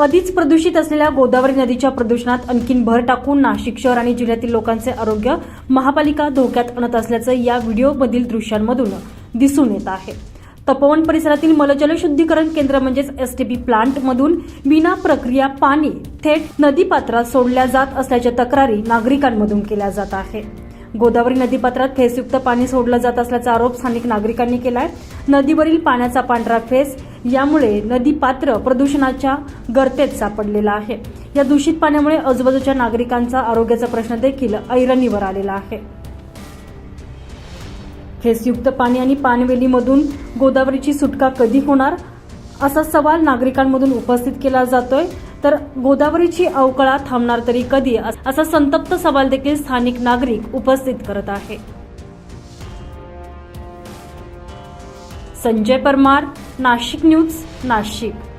आधीच प्रदूषित असलेल्या गोदावरी नदीच्या प्रदूषणात आणखीन भर टाकून नाशिक शहर आणि जिल्ह्यातील लोकांचे आरोग्य महापालिका धोक्यात आणत असल्याचं या व्हिडिओमधील दृश्यांमधून दिसून येत आहे. तपोवन परिसरातील मलजल शुद्धीकरण केंद्र म्हणजेच एसटीपी प्लांटमधून विना प्रक्रिया पाणी थेट नदीपात्रात सोडल्या जात असल्याच्या तक्रारी नागरिकांमधून केल्या जात आहे. गोदावरी नदीपात्रात फेसयुक्त पाणी सोडलं जात असल्याचा आरोप स्थानिक नागरिकांनी केलाय. नदीवरील पाण्याचा पांढरा फेस यामुळे नदी पात्र प्रदूषणाच्या गर्तेत सापडलेला आहे. या दूषित पाण्यामुळे आजूबाजूच्या नागरिकांचा आरोग्याचा प्रश्न देखील ऐरणीवर आलेला आहे. फेसयुक्त पाणी आणि पानवेलीमधून गोदावरीची सुटका कधी होणार असा सवाल नागरिकांमधून उपस्थित केला जातोय. तर गोदावरीची अवकळा थांबणार तरी कधी असा संतप्त सवाल देखील स्थानिक नागरिक उपस्थित करत आहे. संजय परमार नाशिक न्यूज नाशिक.